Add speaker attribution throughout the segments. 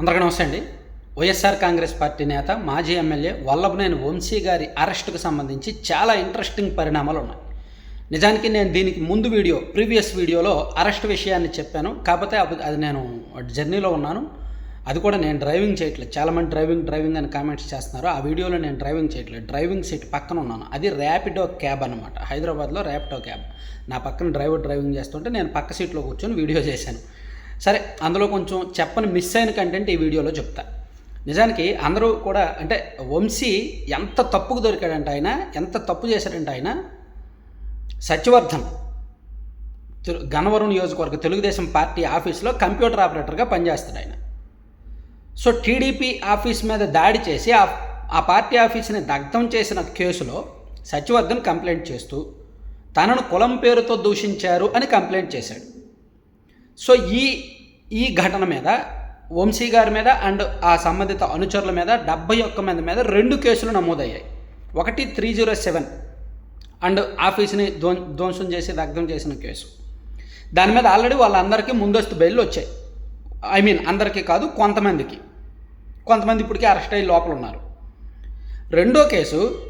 Speaker 1: అందరికీ నమస్తే అండి. వైఎస్ఆర్ కాంగ్రెస్ పార్టీ నేత మాజీ ఎమ్మెల్యే వల్లభనేని వంశీ గారి అరెస్టుకు సంబంధించి చాలా ఇంట్రెస్టింగ్ పరిణామాలు ఉన్నాయి. నిజానికి నేను దీనికి ముందు వీడియో ప్రీవియస్ వీడియోలో అరెస్ట్ విషయాన్ని చెప్పాను. కాకపోతే అది నేను జర్నీలో ఉన్నాను. అది కూడా నేను డ్రైవింగ్ చేయట్లేదు. చాలామంది డ్రైవింగ్ డ్రైవింగ్ అని కామెంట్స్ చేస్తున్నారు. ఆ వీడియోలో నేను డ్రైవింగ్ చేయట్లేదు. డ్రైవింగ్ సీట్ పక్కన ఉన్నాను. అది ర్యాపిడో క్యాబ్ అనమాట హైదరాబాద్లో ర్యాపిడో క్యాబ్. నా పక్కన డ్రైవర్ డ్రైవింగ్ చేస్తుంటే నేను పక్క సీట్లో కూర్చొని వీడియో చేశాను. సరే అందులో కొంచెం చెప్పని మిస్ అయిన కంటెంట్ ఈ వీడియోలో చెప్తా. నిజానికి అందరూ కూడా అంటే వంశీ ఎంత తప్పుకు దొరికాడంటే ఆయన ఎంత తప్పు చేశాడంటే ఆయన? సత్యవర్ధన్ తెలు- గన్నవరం నియోజకవర్గ తెలుగుదేశం పార్టీ ఆఫీస్లో కంప్యూటర్ ఆపరేటర్గా పనిచేస్తాడు ఆయన. సో టీడీపీ ఆఫీస్ మీద దాడి చేసి ఆ ఆ పార్టీ ఆఫీస్ని దగ్ధం చేసిన కేసులో సత్యవర్ధన్ కంప్లైంట్ చేస్తూ తనను కులం పేరుతో దూషించారు అని కంప్లైంట్ చేశాడు. సో ఈ ఈ ఘటన మీద వంశీ గారి మీద అండ్ ఆ సంబంధిత అనుచరుల మీద డెబ్బై ఒక్క మంది మీద రెండు కేసులు నమోదయ్యాయి. ఒకటి త్రీ జీరో సెవెన్ అండ్ ఆఫీస్ని ధ్వం ధ్వంసం చేసి దగ్ధం చేసిన కేసు. దాని మీద ఆల్రెడీ వాళ్ళందరికీ ముందస్తు బెయిల్ వచ్చాయి. ఐ మీన్ అందరికీ కాదు కొంతమందికి. కొంతమంది ఇప్పటికీ అరెస్ట్ అయ్యి లోపల ఉన్నారు. రెండో కేసు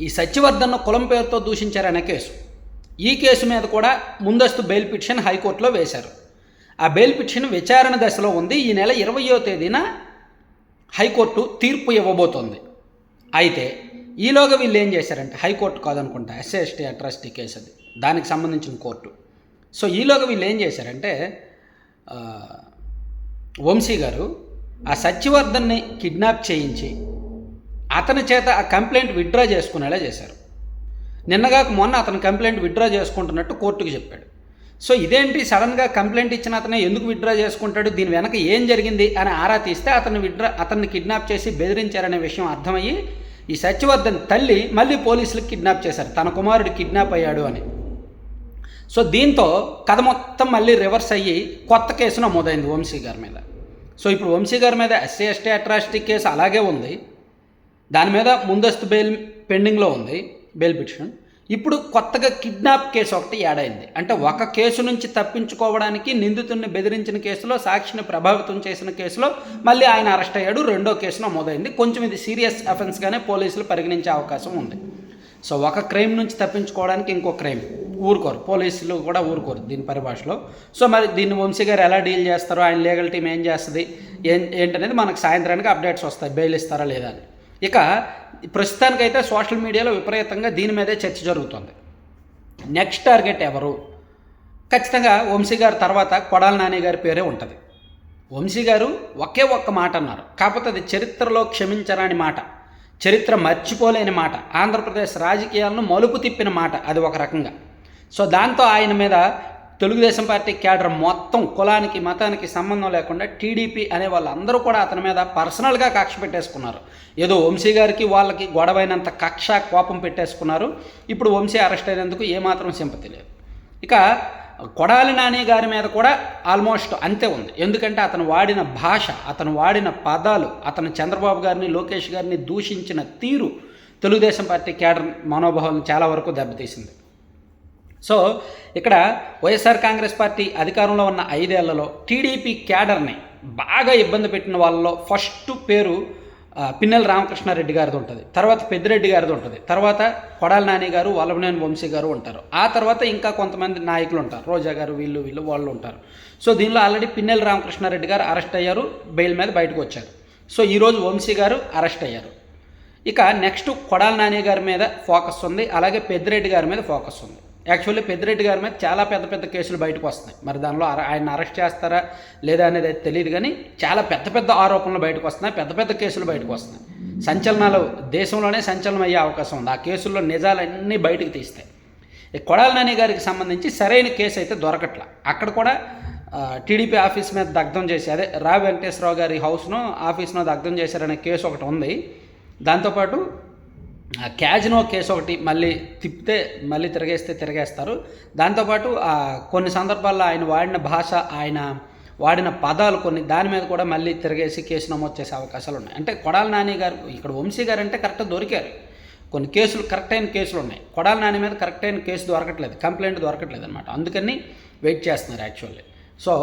Speaker 1: ఈ సత్యవర్ధన్ను కులం పేరుతో దూషించారనే కేసు. ఈ కేసు మీద కూడా ముందస్తు బెయిల్ పిటిషన్ హైకోర్టులో వేశారు. ఆ బెయిల్ పిటిషన్ విచారణ దశలో ఉంది. ఈ నెల ఇరవయో తేదీన హైకోర్టు తీర్పు ఇవ్వబోతోంది. అయితే ఈలోగా వీళ్ళు ఏం చేశారంటే హైకోర్టు కాదనుకుంటా ఎస్సీఎస్టీ అట్రాసిటీ కేసు అది దానికి సంబంధించిన కోర్టు. సో ఈలోగా వీళ్ళు ఏం చేశారంటే వంశీ గారు ఆ సత్యవర్ధన్ని కిడ్నాప్ చేయించి అతని చేత ఆ కంప్లైంట్ విత్డ్రా చేసుకునేలా చేశారు. నిన్నగాక మొన్న అతను కంప్లైంట్ విత్డ్రా చేసుకుంటున్నట్టు కోర్టుకు చెప్పాడు. సో ఇదేంటి సడన్గా కంప్లైంట్ ఇచ్చిన అతనే ఎందుకు విత్డ్రా చేసుకుంటాడు? దీని వెనక ఏం జరిగింది? అని ఆరా తీస్తే అతను విత్డ్రా అతన్ని కిడ్నాప్ చేసి బెదిరించారనే విషయం అర్థమయ్యి ఈ సత్యవర్ధన్ తల్లి మళ్ళీ పోలీసులకు కిడ్నాప్ చేశారు. తన కుమారుడు కిడ్నాప్ అయ్యాడు అని. సో దీంతో కథ మొత్తం మళ్ళీ రివర్స్ అయ్యి కొత్త కేసు నమోదైంది వంశీ గారి మీద. సో ఇప్పుడు వంశీ గారి మీద ఎస్సీ ఎస్టీ అట్రాసిటీ కేసు అలాగే ఉంది. దాని మీద ముందస్తు బెయిల్ పెండింగ్లో ఉంది బెయిల్ పిటిషన్. ఇప్పుడు కొత్తగా కిడ్నాప్ కేసు ఒకటి ఏడైంది అంటే ఒక కేసు నుంచి తప్పించుకోవడానికి నిందితుడిని బెదిరించిన కేసులో సాక్షిని ప్రభావితం చేసిన కేసులో మళ్ళీ ఆయన అరెస్ట్ అయ్యాడు. రెండో కేసు నమోదైంది కొంచెం ఇది సీరియస్ అఫెన్స్గానే పోలీసులు పరిగణించే అవకాశం ఉంది. సో ఒక క్రైమ్ నుంచి తప్పించుకోవడానికి ఇంకో క్రైమ్. ఊరుకోరు. పోలీసులు కూడా ఊరుకోరు దీని పరిభాషలో. సో మరి దీన్ని వంశీ గారు ఎలా డీల్ చేస్తారో ఆయన లీగల్ టీం ఏం చేస్తుంది ఏం ఏంటనేది మనకు సాయంత్రానికి అప్డేట్స్ వస్తాయి. బెయిల్ ఇస్తారా లేదా అని. ఇక ప్రస్తుతానికైతే సోషల్ మీడియాలో విపరీతంగా దీని మీదే చర్చ జరుగుతుంది. నెక్స్ట్ టార్గెట్ ఎవరు? ఖచ్చితంగా వంశీ గారి తర్వాత కొడాల నాని గారి పేరే ఉంటుంది. వంశీ గారు ఒకే ఒక్క మాట అన్నారు. కాకపోతే అది చరిత్రలో క్షమించరాని మాట. చరిత్ర మర్చిపోలేని మాట. ఆంధ్రప్రదేశ్ రాజకీయాలను మలుపు తిప్పిన మాట. అది ఒక రకంగా. సో దాంతో ఆయన మీద తెలుగుదేశం పార్టీ క్యాడర్ మొత్తం కులానికి మతానికి సంబంధం లేకుండా టీడీపీ అనే వాళ్ళందరూ కూడా అతని మీద పర్సనల్గా కక్ష పెట్టేసుకున్నారు. ఏదో వంశీ గారికి వాళ్ళకి గొడవైనంత కక్ష కోపం పెట్టేసుకున్నారు. ఇప్పుడు వంశీ అరెస్ట్ అయినందుకు ఏమాత్రం సింపతి లేదు. ఇక కొడాలి నాని గారి మీద కూడా ఆల్మోస్ట్ అంతే ఉంది. ఎందుకంటే అతను వాడిన భాష అతను వాడిన పదాలు అతను చంద్రబాబు గారిని లోకేష్ గారిని దూషించిన తీరు తెలుగుదేశం పార్టీ క్యాడర్ మనోభావాలను చాలా వరకు దెబ్బతీసింది. సో ఇక్కడ వైఎస్ఆర్ కాంగ్రెస్ పార్టీ అధికారంలో ఉన్న ఐదేళ్ళలో టీడీపీ క్యాడర్ని బాగా ఇబ్బంది పెట్టిన వాళ్ళలో ఫస్ట్ పేరు పిన్నెల రామకృష్ణారెడ్డి గారిది ఉంటుంది. తర్వాత పెద్దిరెడ్డి గారిది ఉంటుంది. తర్వాత కొడాల నాని గారు వల్లభనేని వంశీ గారు ఉంటారు. ఆ తర్వాత ఇంకా కొంతమంది నాయకులు ఉంటారు. రోజా గారు వీళ్ళు వీళ్ళు వాళ్ళు ఉంటారు. సో దీనిలో ఆల్రెడీ పిన్నెల రామకృష్ణారెడ్డి గారు అరెస్ట్ అయ్యారు బెయిల్ మీద బయటకు వచ్చారు. సో ఈరోజు వంశీ గారు అరెస్ట్ అయ్యారు. ఇక నెక్స్ట్ కొడాల నాని గారి మీద ఫోకస్ ఉంది. అలాగే పెద్దిరెడ్డి గారి మీద ఫోకస్ ఉంది. యాక్చువల్లీ పెద్దిరెడ్డి గారి మీద చాలా పెద్ద పెద్ద కేసులు బయటకు వస్తున్నాయి. మరి దానిలో ఆయన అరెస్ట్ చేస్తారా లేదా అనేది అయితే తెలియదు కానీ చాలా పెద్ద పెద్ద ఆరోపణలు బయటకు వస్తున్నాయి. పెద్ద పెద్ద కేసులు బయటకు వస్తున్నాయి. సంచలనాలు దేశంలోనే సంచలనం అయ్యే అవకాశం ఉంది. ఆ కేసుల్లో నిజాలన్నీ బయటకు తీస్తాయి. కొడాల నాని గారికి సంబంధించి సరైన కేసు అయితే దొరకట్ల. అక్కడ కూడా టీడీపీ ఆఫీస్ మీద దగ్ధం చేసి అదే రా వెంకటేశ్వరరావు గారి హౌస్ను ఆఫీస్ను దగ్ధం చేశారనే కేసు ఒకటి ఉంది. దాంతోపాటు క్యాజినో కేసు ఒకటి మళ్ళీ తిప్పితే మళ్ళీ తిరగేస్తే తిరగేస్తారు. దాంతోపాటు కొన్ని సందర్భాల్లో ఆయన వాడిన భాష ఆయన వాడిన పదాలు కొన్ని దాని మీద కూడా మళ్ళీ తిరగేసి కేసు నమోదు చేసే అవకాశాలు ఉన్నాయి. అంటే కొడాల నాని గారు ఇక్కడ వంశీ గారు అంటే కరెక్ట్ దొరికారు. కొన్ని కేసులు కరెక్ట్ అయిన కేసులు ఉన్నాయి. కొడాల నాని మీద కరెక్ట్ అయిన కేసు దొరకట్లేదు కంప్లైంట్ దొరకట్లేదు అనమాట అందుకని వెయిట్ చేస్తున్నారు యాక్చువల్లీ. సో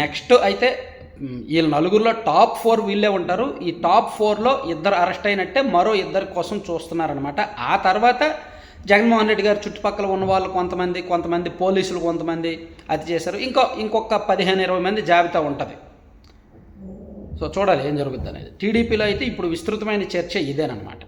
Speaker 1: నెక్స్ట్ అయితే వీళ్ళ నలుగురిలో టాప్ ఫోర్ వీళ్ళే ఉంటారు. ఈ టాప్ ఫోర్లో ఇద్దరు అరెస్ట్ అయినట్టే మరో ఇద్దరి కోసం చూస్తున్నారనమాట ఆ తర్వాత జగన్మోహన్ రెడ్డి గారు చుట్టుపక్కల ఉన్న వాళ్ళు కొంతమంది కొంతమంది పోలీసులు కొంతమంది అది చేశారు. ఇంకో ఇంకొక పదిహేను ఇరవై మంది జాబితా ఉంటుంది. సో చూడాలి ఏం జరుగుతుంది అనేది టీడీపీలో అయితే ఇప్పుడు విస్తృతమైన చర్చ ఇదేనమాట